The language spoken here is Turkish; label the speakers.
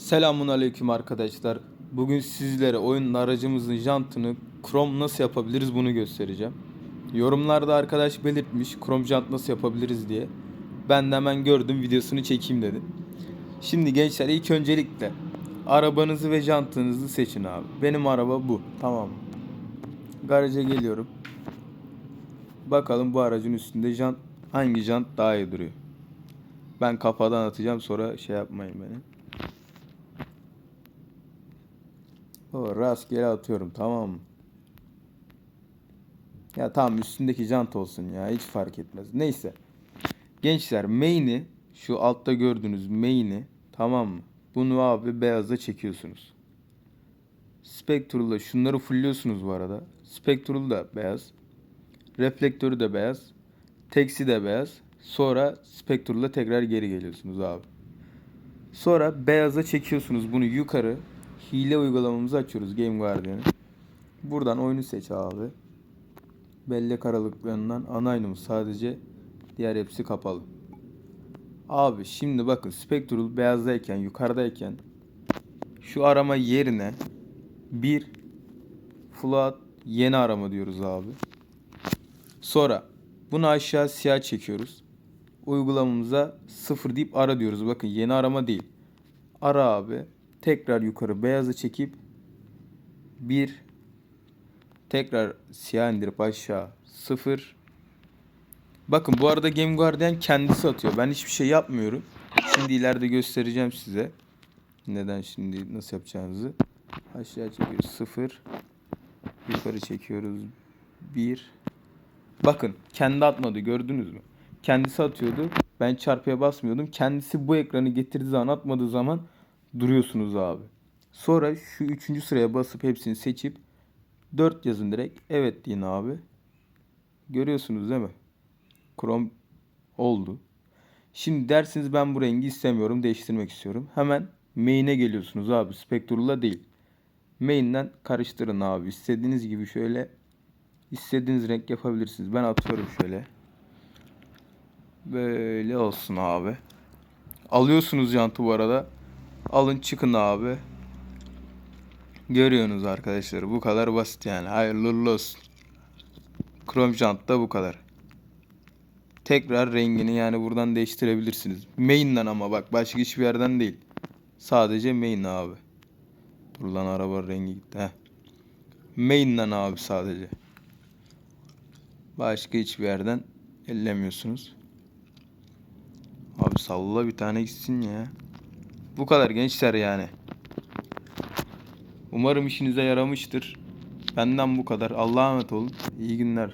Speaker 1: Selamun aleyküm arkadaşlar. Bugün sizlere oyunun aracımızın jantını Chrome nasıl yapabiliriz bunu göstereceğim. Yorumlarda arkadaş belirtmiş Chrome jant nasıl yapabiliriz diye. Ben de hemen gördüm videosunu çekeyim dedim. Şimdi gençler ilk öncelikle arabanızı ve jantınızı seçin abi. Benim araba bu. Tamam? Garaja geliyorum. Bakalım bu aracın üstünde jant hangi jant daha iyi duruyor. Ben kafadan atacağım sonra şey yapmayın beni. Rastgele atıyorum tamam? Ya tamam üstündeki jant olsun ya hiç fark etmez. Neyse. Gençler main'i şu altta gördüğünüz main'i tamam mı? Bunu abi beyaza çekiyorsunuz. Spectral'da şunları fullliyorsunuz bu arada. Spectral da beyaz. Reflektörü de beyaz. Teksi de beyaz. Sonra Spectral'da tekrar geri geliyorsunuz abi. Sonra beyaza çekiyorsunuz bunu yukarı. Hile uygulamamızı açıyoruz Game Guardian'ı. Buradan oyunu seç abi. Bellek aralıklarından aynımız sadece. Diğer hepsi kapalı. Abi şimdi bakın Spectral beyazdayken yukarıdayken şu arama yerine bir float yeni arama diyoruz abi. Sonra bunu aşağı siyah çekiyoruz. Uygulamamıza sıfır deyip ara diyoruz. Bakın yeni arama değil. Ara abi. Tekrar yukarı beyazı çekip bir tekrar siyah indirip aşağı sıfır. Bakın bu arada Game Guardian kendisi atıyor. Ben hiçbir şey yapmıyorum. Şimdi ileride göstereceğim size. Neden şimdi nasıl yapacağınızı. Aşağı çekiyoruz sıfır. Yukarı çekiyoruz bir. Bakın kendi atmadı gördünüz mü? Kendisi atıyordu. Ben çarpıya basmıyordum. Kendisi bu ekranı getirdiği zaman atmadığı zaman duruyorsunuz abi. Sonra şu üçüncü sıraya basıp hepsini seçip 4 yazın direkt. Evet deyin abi. Görüyorsunuz değil mi? Chrome oldu. Şimdi dersiniz ben bu rengi istemiyorum. Değiştirmek istiyorum. Hemen main'e geliyorsunuz abi. Spectral'la değil. Main'den karıştırın abi. İstediğiniz gibi şöyle istediğiniz renk yapabilirsiniz. Ben atıyorum şöyle. Böyle olsun abi. Alıyorsunuz jantı bu arada. Alın çıkın abi. Görüyorsunuz arkadaşlar. Bu kadar basit yani. Hayırlı olsun. Chrome jant da bu kadar. Tekrar rengini yani buradan değiştirebilirsiniz. Main'den ama bak başka hiçbir yerden değil. Sadece main abi. Dur lan araba rengi gitti. Heh. Main'den abi sadece. Başka hiçbir yerden ellemiyorsunuz. Abi salla bir tane gitsin ya. Bu kadar gençler yani. Umarım işinize yaramıştır. Benden bu kadar. Allah'a emanet olun. İyi günler.